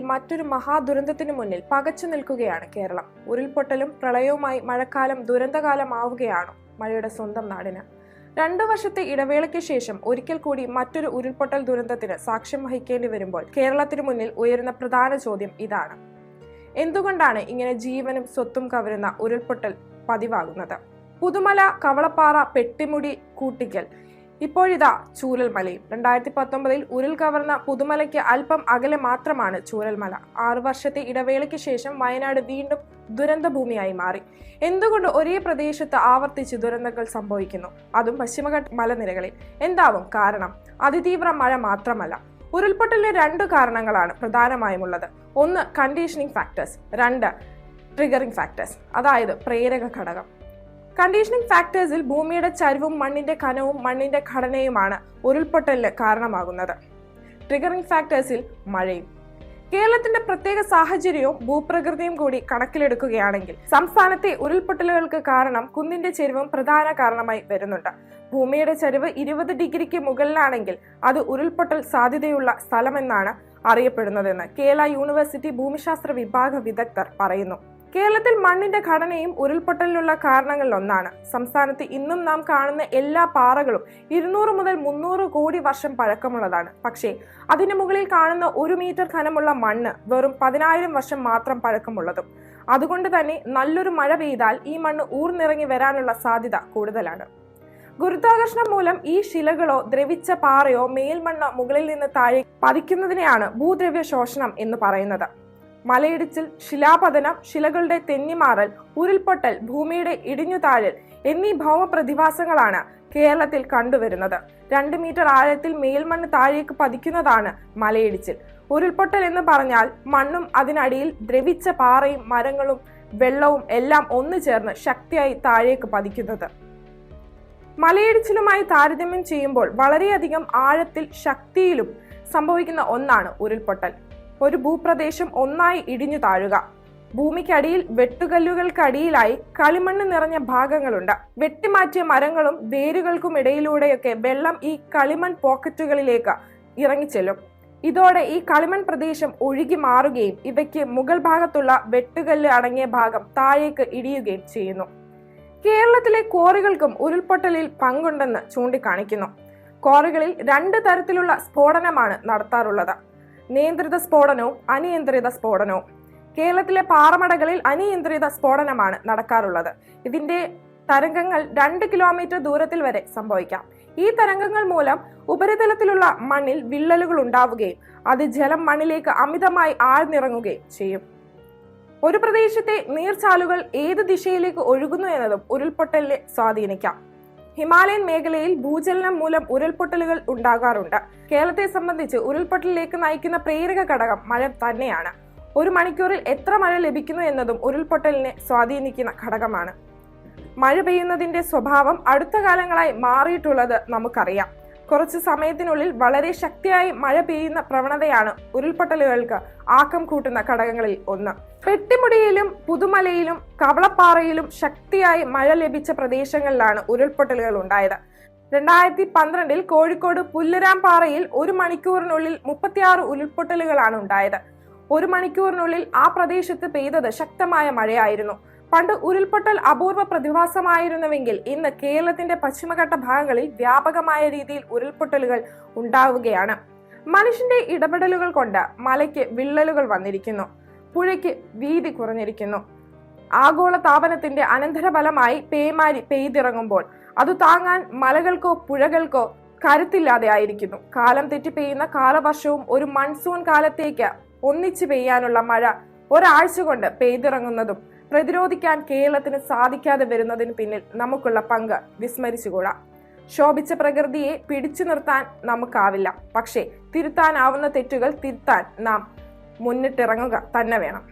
മറ്റൊരു മഹാദുരന്തത്തിനു മുന്നിൽ പകച്ചു നിൽക്കുകയാണ് കേരളം. ഉരുൾപൊട്ടലും പ്രളയവുമായി മഴക്കാലം ദുരന്തകാലമാവുകയാണ് മഴയുടെ സ്വന്തം നാടിന്. രണ്ടു വർഷത്തെ ഇടവേളയ്ക്ക് ശേഷം ഒരിക്കൽ കൂടി മറ്റൊരു ഉരുൾപൊട്ടൽ ദുരന്തത്തിന് സാക്ഷ്യം വഹിക്കേണ്ടി വരുമ്പോൾ കേരളത്തിനു മുന്നിൽ ഉയരുന്ന പ്രധാന ചോദ്യം ഇതാണ്. എന്തുകൊണ്ടാണ് ഇങ്ങനെ ജീവനും സ്വത്തും കവരുന്ന ഉരുൾപൊട്ടൽ പതിവാകുന്നത്? പുതുമല കവളപ്പാറ പെട്ടിമുടി കൂട്ടിക്കൽ ഇപ്പോഴിതാ ചൂരൽമലയും രണ്ടായിരത്തി പത്തൊമ്പതിൽ ഉരുൾ കവർന്ന പുതുമലയ്ക്ക് അല്പം അകലെ മാത്രമാണ് ചൂരൽമല ആറു വർഷത്തെ ഇടവേളയ്ക്ക് ശേഷം വയനാട് വീണ്ടും ദുരന്തഭൂമിയായി മാറി. എന്തുകൊണ്ട് ഒരേ പ്രദേശത്ത് ആവർത്തിച്ച് ദുരന്തങ്ങൾ സംഭവിക്കുന്നു? അതും പശ്ചിമഘട്ട മലനിരകളിൽ. എന്താവും കാരണം? അതിതീവ്ര മഴ മാത്രമല്ല. ഉരുൾപൊട്ടലിന് രണ്ട് കാരണങ്ങളാണ് പ്രധാനമായും ഉള്ളത് ഒന്ന് കണ്ടീഷനിങ് ഫാക്ടേഴ്സ് രണ്ട് ട്രിഗറിംഗ് ഫാക്ടേഴ്സ് അതായത് പ്രേരക ഘടകം. കണ്ടീഷനിങ് ഫാക്ടേഴ്സിൽ ഭൂമിയുടെ ചരിവും മണ്ണിന്റെ കനവും മണ്ണിന്റെ ഘടനയുമാണ് ഉരുൾപൊട്ടലിന് കാരണമാകുന്നത്. ട്രിഗറിംഗ് ഫാക്ടേഴ്സിൽ മഴയും. കേരളത്തിന്റെ പ്രത്യേക സാഹചര്യവും ഭൂപ്രകൃതിയും കൂടി കണക്കിലെടുക്കുകയാണെങ്കിൽ സംസ്ഥാനത്തെ ഉരുൾപൊട്ടലുകൾക്ക് കാരണം കുന്നിന്റെ ചെരിവും പ്രധാന കാരണമായി വരുന്നുണ്ട്. ഭൂമിയുടെ ചരിവ് ഇരുപത് ഡിഗ്രിക്ക് മുകളിലാണെങ്കിൽ അത് ഉരുൾപൊട്ടൽ സാധ്യതയുള്ള സ്ഥലമെന്നാണ് അറിയപ്പെടുന്നതെന്ന് കേരള യൂണിവേഴ്സിറ്റി ഭൂമിശാസ്ത്ര വിഭാഗ വിദഗ്ധർ പറയുന്നു. കേരളത്തിൽ മണ്ണിന്റെ ഘടനയും ഉരുൾപൊട്ടലിനുള്ള കാരണങ്ങളിൽ ഒന്നാണ് സംസ്ഥാനത്ത് ഇന്നും നാം കാണുന്ന എല്ലാ പാറകളും ഇരുന്നൂറ് മുതൽ മുന്നൂറ് കോടി വർഷം പഴക്കമുള്ളതാണ്. പക്ഷേ അതിന് മുകളിൽ കാണുന്ന ഒരു മീറ്റർ ഘനമുള്ള മണ്ണ് വെറും പതിനായിരം വർഷം മാത്രം പഴക്കമുള്ളതും. അതുകൊണ്ട് തന്നെ നല്ലൊരു മഴ പെയ്താൽ ഈ മണ്ണ് ഊർന്നിറങ്ങി വരാനുള്ള സാധ്യത കൂടുതലാണ്. ഗുരുത്വാകർഷണം മൂലം ഈ ശിലകളോ ദ്രവിച്ച പാറയോ മേൽമണ്ണോ മുകളിൽ നിന്ന് താഴെ പതിക്കുന്നതിനെയാണ് ഭൂദ്രവ്യ ശോഷണം എന്ന് പറയുന്നത്. മലയിടിച്ചിൽ ശിലാപതനം ശിലകളുടെ തെന്നിമാറൽ ഉരുൾപൊട്ടൽ ഭൂമിയുടെ ഇടിഞ്ഞുതാഴൽ എന്നീ ഭൗമപ്രതിഭാസങ്ങളാണ് കേരളത്തിൽ കണ്ടുവരുന്നത്. രണ്ട് മീറ്റർ ആഴത്തിൽ മേൽമണ്ണ് താഴേക്ക് പതിക്കുന്നതാണ് മലയിടിച്ചിൽ. ഉരുൾപൊട്ടൽ എന്ന് പറഞ്ഞാൽ മണ്ണും അതിനടിയിൽ ദ്രവിച്ച പാറയും മരങ്ങളും വെള്ളവും എല്ലാം ഒന്നു ചേർന്ന് ശക്തിയായി താഴേക്ക് പതിക്കുന്നത്. മലയിടിച്ചിലുമായി താരതമ്യം ചെയ്യുമ്പോൾ വളരെയധികം ആഴത്തിൽ ശക്തിയിലും സംഭവിക്കുന്ന ഒന്നാണ് ഉരുൾപൊട്ടൽ. ഒരു ഭൂപ്രദേശം ഒന്നായി ഇടിഞ്ഞു താഴുക. ഭൂമിക്കടിയിൽ വെട്ടുകല്ലുകൾക്കടിയിലായി കളിമണ്ണ് നിറഞ്ഞ ഭാഗങ്ങളുണ്ട്. വെട്ടിമാറ്റിയ മരങ്ങളും വേരുകൾക്കും ഇടയിലൂടെയൊക്കെ വെള്ളം ഈ കളിമൺ പോക്കറ്റുകളിലേക്ക് ഇറങ്ങിച്ചെല്ലും. ഇതോടെ ഈ കളിമൺ പ്രദേശം ഒഴുകി മാറുകയും ഇവയ്ക്ക് മുകൾ ഭാഗത്തുള്ള വെട്ടുകല്ല് അടങ്ങിയ ഭാഗം താഴേക്ക് ഇടിയുകയും ചെയ്യുന്നു. കേരളത്തിലെ കോറികൾക്കും ഉരുൾപൊട്ടലിൽ പങ്കുണ്ടെന്ന് ചൂണ്ടിക്കാണിക്കുന്നു. കോറികളിൽ രണ്ട് തരത്തിലുള്ള സ്ഫോടനമാണ് നടത്താറുള്ളത്. നിയന്ത്രിത സ്ഫോടനവും അനിയന്ത്രിത സ്ഫോടനവും. കേരളത്തിലെ പാറമടകളിൽ അനിയന്ത്രിത സ്ഫോടനമാണ് നടക്കാറുള്ളത്. ഇതിന്റെ തരംഗങ്ങൾ രണ്ട് കിലോമീറ്റർ ദൂരത്തിൽ വരെ സംഭവിക്കാം. ഈ തരംഗങ്ങൾ മൂലം ഉപരിതലത്തിലുള്ള മണ്ണിൽ വിള്ളലുകൾ ഉണ്ടാവുകയും അത് ജലം മണ്ണിലേക്ക് അമിതമായി ആഴ്ന്നിറങ്ങുകയും ചെയ്യും. ഒരു പ്രദേശത്തെ നീർച്ചാലുകൾ ഏത് ദിശയിലേക്ക് ഒഴുകുന്നു എന്നതും ഉരുൾപൊട്ടലിനെ സ്വാധീനിക്കാം. ഹിമാലയൻ മേഖലയിൽ ഭൂചലനം മൂലം ഉരുൾപൊട്ടലുകൾ ഉണ്ടാകാറുണ്ട്. കേരളത്തെ സംബന്ധിച്ച് ഉരുൾപൊട്ടലിലേക്ക് നയിക്കുന്ന പ്രേരക ഘടകം മഴ തന്നെയാണ്. ഒരു മണിക്കൂറിൽ എത്ര മഴ ലഭിക്കുന്നു എന്നതും ഉരുൾപൊട്ടലിനെ സ്വാധീനിക്കുന്ന ഘടകമാണ്. മഴ പെയ്യുന്നതിന്റെ സ്വഭാവം അടുത്ത കാലങ്ങളായി മാറിയിട്ടുള്ളത് നമുക്കറിയാം. കുറച്ചു സമയത്തിനുള്ളിൽ വളരെ ശക്തിയായി മഴ പെയ്യുന്ന പ്രവണതയാണ് ഉരുൾപൊട്ടലുകൾക്ക് ആക്കം കൂട്ടുന്ന ഘടകങ്ങളിൽ ഒന്ന്. പെട്ടിമുടിയിലും പുതുമലയിലും കവളപ്പാറയിലും ശക്തിയായി മഴ ലഭിച്ച പ്രദേശങ്ങളിലാണ് ഉരുൾപൊട്ടലുകൾ ഉണ്ടായത്. രണ്ടായിരത്തി പന്ത്രണ്ടിൽ കോഴിക്കോട് പുല്ലരാംപാറയിൽ ഒരു മണിക്കൂറിനുള്ളിൽ മുപ്പത്തിയാറ് ഉരുൾപൊട്ടലുകളാണ് ഉണ്ടായത്. ഒരു മണിക്കൂറിനുള്ളിൽ ആ പ്രദേശത്ത് പെയ്തത് ശക്തമായ മഴയായിരുന്നു. പണ്ട് ഉരുൾപൊട്ടൽ അപൂർവ പ്രതിഭാസമായിരുന്നുവെങ്കിൽ ഇന്ന് കേരളത്തിന്റെ പശ്ചിമഘട്ട ഭാഗങ്ങളിൽ വ്യാപകമായ രീതിയിൽ ഉരുൾപൊട്ടലുകൾ ഉണ്ടാവുകയാണ്. മനുഷ്യന്റെ ഇടപെടലുകൾ കൊണ്ട് മലയ്ക്ക് വിള്ളലുകൾ വന്നിരിക്കുന്നു. പുഴയ്ക്ക് വീതി കുറഞ്ഞിരിക്കുന്നു. ആഗോള താപനത്തിന്റെ അനന്തരഫലമായി പേമാരി പെയ്തിറങ്ങുമ്പോൾ അത് താങ്ങാൻ മലകൾക്കോ പുഴകൾക്കോ കരുത്തില്ലാതെ ആയിരിക്കുന്നു. കാലം തെറ്റി പെയ്യുന്ന കാലവർഷവും ഒരു മൺസൂൺ കാലത്തേക്ക് ഒന്നിച്ചു പെയ്യാനുള്ള മഴ ഒരാഴ്ച കൊണ്ട് പെയ്തിറങ്ങുന്നതും പ്രതിരോധിക്കാൻ കേരളത്തിന് സാധിക്കാതെ വരുന്നതിന് പിന്നിൽ നമുക്കുള്ള പങ്ക് വിസ്മരിച്ചുകൂടാ. ശോഭിച്ച പ്രകൃതിയെ പിടിച്ചു നിർത്താൻ നമുക്കാവില്ല. പക്ഷേ തിരുത്താനാവുന്ന തെറ്റുകൾ തിരുത്താൻ നാം മുന്നിട്ടിറങ്ങുക തന്നെ വേണം.